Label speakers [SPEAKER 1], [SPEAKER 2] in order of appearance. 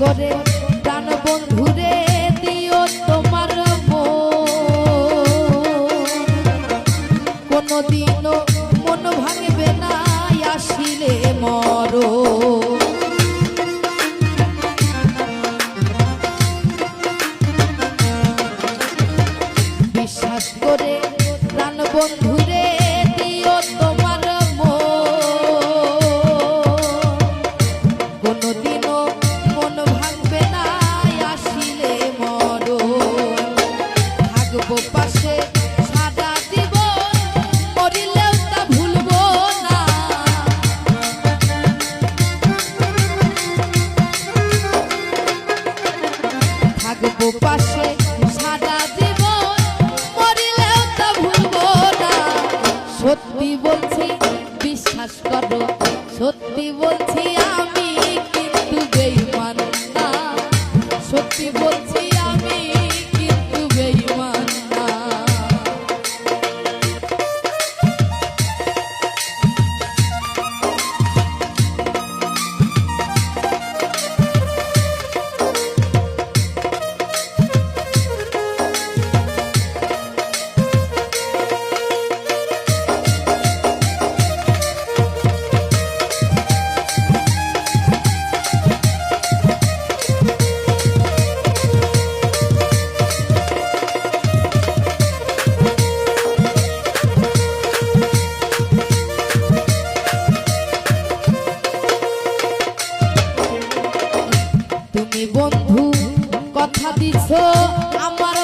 [SPEAKER 1] করে প্রাণ বন্ধুরে দিও তোমার কোনো দিনও মন ভাঙবে না, আসিলে মর। বিশ্বাস করে প্রাণ বন্ধুরে সত্যি বলছি বিশ্বাস করো সত্যি বলছি আমি তুমি বন্ধু কথা দিছো আমার